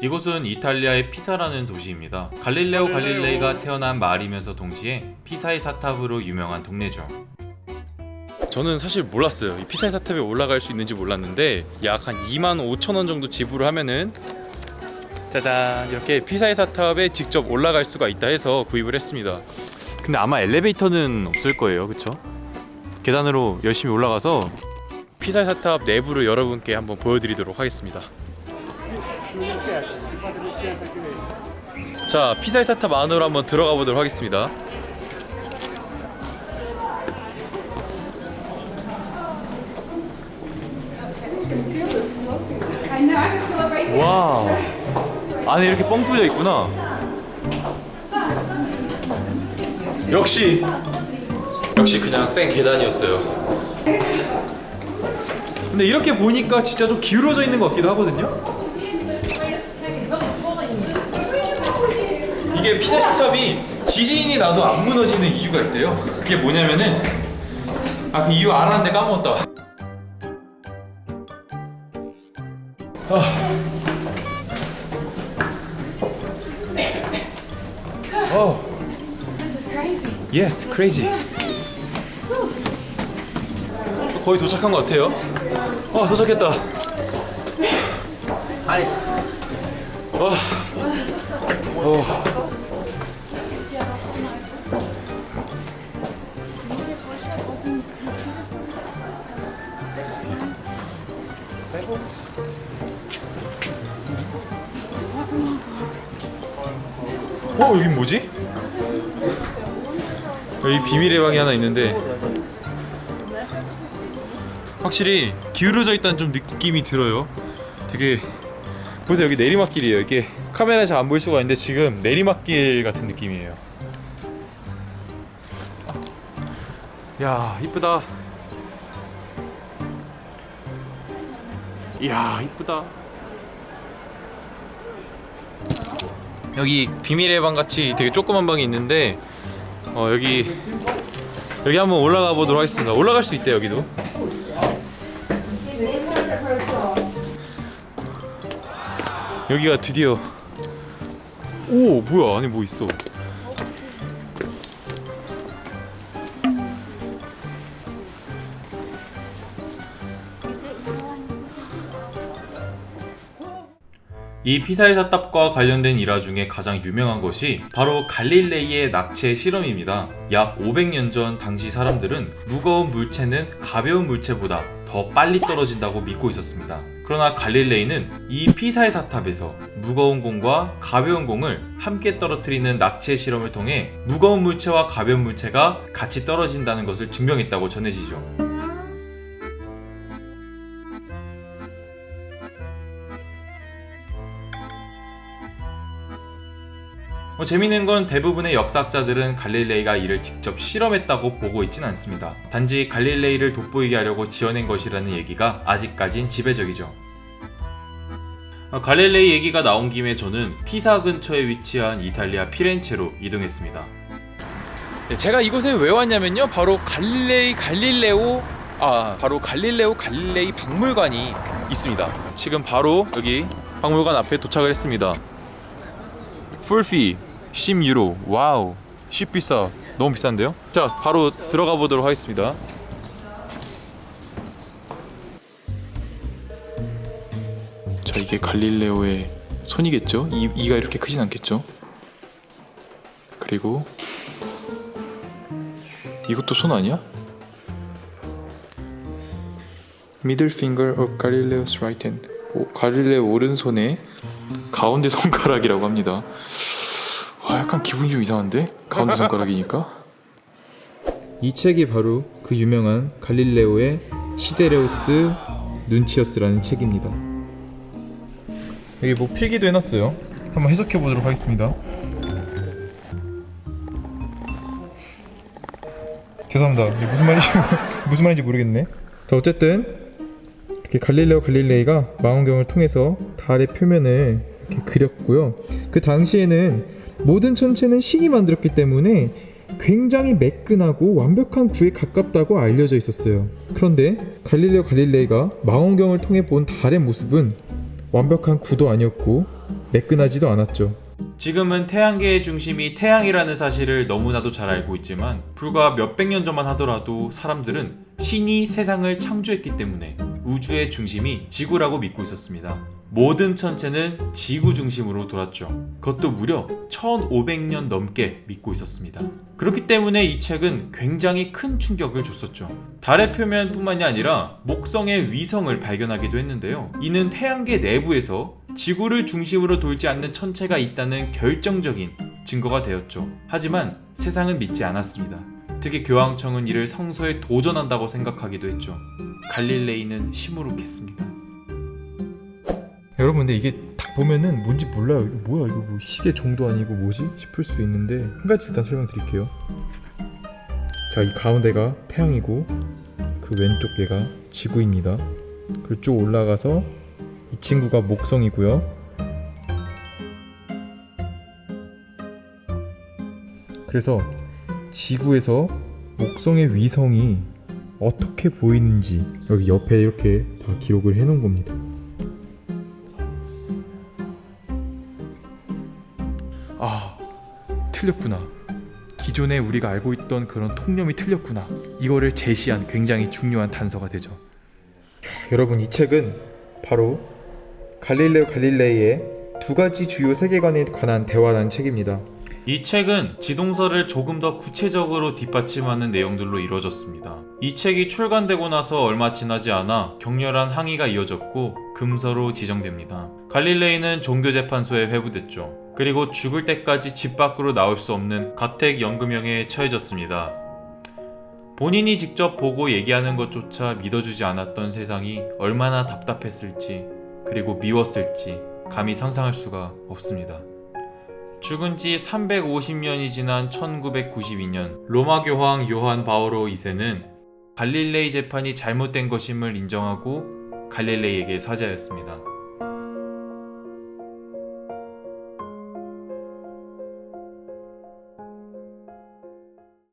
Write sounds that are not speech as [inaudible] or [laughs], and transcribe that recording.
이곳은 이탈리아의 피사라는 도시입니다. 갈릴레오 갈릴레이가 태어난 마을이면서 동시에 피사의 사탑으로 유명한 동네죠. 저는 사실 몰랐어요. 이 피사의 사탑에 올라갈 수 있는지 몰랐는데 약 한 2만 5천 원 정도 지불을 하면은 짜잔 이렇게 피사의 사탑에 직접 올라갈 수가 있다 해서 구입을 했습니다. 근데 아마 엘리베이터는 없을 거예요, 그렇죠? 계단으로 열심히 올라가서 피사의 사탑 내부를 여러분께 한번 보여드리도록 하겠습니다. 자, 사탑 안으로 한번 들어가 보도록 하겠습니다. 와 안에 이렇게 뻥 뚫려 있구나. 역시 역시 그냥 생 계단이었어요. 근데 이렇게 보니까 진짜 좀 기울어져 있는 것 같기도 하거든요 이게 피자 스탑이 지진이 나도 안 무너지는 이유가 있대요 그게 뭐냐면은 아 그 이유 알았는데 까먹었다 어 This is crazy. Yes, crazy. 거의 도착한 것 같아요. 어, 도착했다. 하이. 와. 어. 어, 여긴 뭐지? 여기 비밀의 방이 하나 있는데 확실히 기울어져 있다는 좀 느낌이 들어요. 되게 보세요 여기 내리막길이에요. 이게 카메라에 잘 안 보일 수가 있는데 지금 내리막길 같은 느낌이에요. 야 이쁘다. 이야 이쁘다. 여기 비밀의 방 같이 되게 조그만 방이 있는데 어 여기 여기 한번 올라가 보도록 하겠습니다. 올라갈 수 있대 여기도. 여기가 드디어 오 뭐야 안에 뭐 있어? 이 피사의 사탑과 관련된 일화 중에 가장 유명한 것이 바로 갈릴레이의 낙체 실험입니다. 약 500년 전 당시 사람들은 무거운 물체는 가벼운 물체보다 더 빨리 떨어진다고 믿고 있었습니다. 그러나 갈릴레이는 이 피사의 사탑에서 무거운 공과 가벼운 공을 함께 떨어뜨리는 낙체 실험을 통해 무거운 물체와 가벼운 물체가 같이 떨어진다는 것을 증명했다고 전해지죠. 뭐 재미있는 건 대부분의 역사학자들은 갈릴레이가 이를 직접 실험했다고 보고 있진 않습니다. 단지 갈릴레이를 돋보이게 하려고 지어낸 것이라는 얘기가 아직까진 지배적이죠. 어, 갈릴레이 얘기가 나온 김에 저는 피사 근처에 위치한 이탈리아 피렌체로 이동했습니다. 네, 제가 이곳에 왜 왔냐면요 바로 갈릴레이 갈릴레오 아 바로 갈릴레오 갈릴레이 박물관이 있습니다. 지금 바로 여기 박물관 앞에 도착을 했습니다. 풀피 10유로 와우 쉽 비싸 너무 비싼데요? 자 바로 들어가 보도록 하겠습니다. 자 이게 갈릴레오의 손이겠죠? 이, 이가 이렇게 크진 않겠죠? 그리고 이것도 손 아니야? Middle finger of Galileo's right hand. 오, 갈릴레오 오른손의 가운데 손가락이라고 합니다. 와, 약간 기분이 좀 이상한데? 가운데 손가락이니까? 이 책이 바로 그 유명한 갈릴레오의 시데레우스 눈치어스라는 책입니다. 여기 뭐 필기도 해놨어요. 한번 해석해 보도록 하겠습니다. 죄송합니다. 이게 무슨 말인지 [laughs] 무슨 말인지 모르겠네. 자 어쨌든 이렇게 갈릴레오 갈릴레이가 망원경을 통해서 달의 표면을 이렇게 그렸고요. 그 당시에는 모든 천체는 신이 만들었기 때문에 굉장히 매끈하고 완벽한 구에 가깝다고 알려져 있었어요. 그런데 갈릴레오 갈릴레이가 망원경을 통해 본 달의 모습은 완벽한 구도 아니었고 매끈하지도 않았죠. 지금은 태양계의 중심이 태양이라는 사실을 너무나도 잘 알고 있지만 불과 몇백 년 전만 하더라도 사람들은 신이 세상을 창조했기 때문에 우주의 중심이 지구라고 믿고 있었습니다. 모든 천체는 지구 중심으로 돌았죠. 그것도 무려 1500년 넘게 믿고 있었습니다. 그렇기 때문에 이 책은 굉장히 큰 충격을 줬었죠. 달의 표면뿐만이 아니라 목성의 위성을 발견하기도 했는데요. 이는 태양계 내부에서 지구를 중심으로 돌지 않는 천체가 있다는 결정적인 증거가 되었죠. 하지만 세상은 믿지 않았습니다. 특히 교황청은 이를 성서에 도전한다고 생각하기도 했죠. 갈릴레이는 시무룩했습니다. 여러분 근데 이게 딱 보면은 뭔지 몰라요. 이거 뭐야 이거 뭐 시계 종도 아니고 뭐지 싶을 수 있는데 한 가지 일단 설명드릴게요. 자 이 가운데가 태양이고 그 왼쪽 얘가 지구입니다. 그쪽 올라가서 이 친구가 목성이고요. 그래서 지구에서 목성의 위성이 어떻게 보이는지 여기 옆에 이렇게 다 기록을 해 놓은 겁니다. 틀렸구나. 기존에 우리가 알고 있던 그런 통념이 틀렸구나. 이거를 제시한 굉장히 중요한 단서가 되죠. 여러분, 이 책은 바로 갈릴레오 갈릴레이의 두 가지 주요 세계관에 관한 대화라는 책입니다. 이 책은 지동서를 조금 더 구체적으로 뒷받침하는 내용들로 이루어졌습니다. 이 책이 출간되고 나서 얼마 지나지 않아 격렬한 항의가 이어졌고 금서로 지정됩니다. 갈릴레이는 종교재판소에 회부됐죠. 그리고 죽을 때까지 집 밖으로 나올 수 없는 가택연금형에 처해졌습니다. 본인이 직접 보고 얘기하는 것조차 믿어주지 않았던 세상이 얼마나 답답했을지 그리고 미웠을지 감히 상상할 수가 없습니다. 죽은 지 350년이 지난 1992년 로마 교황 요한 바오로 2세는 갈릴레이 재판이 잘못된 것임을 인정하고 갈릴레이에게 사죄하였습니다.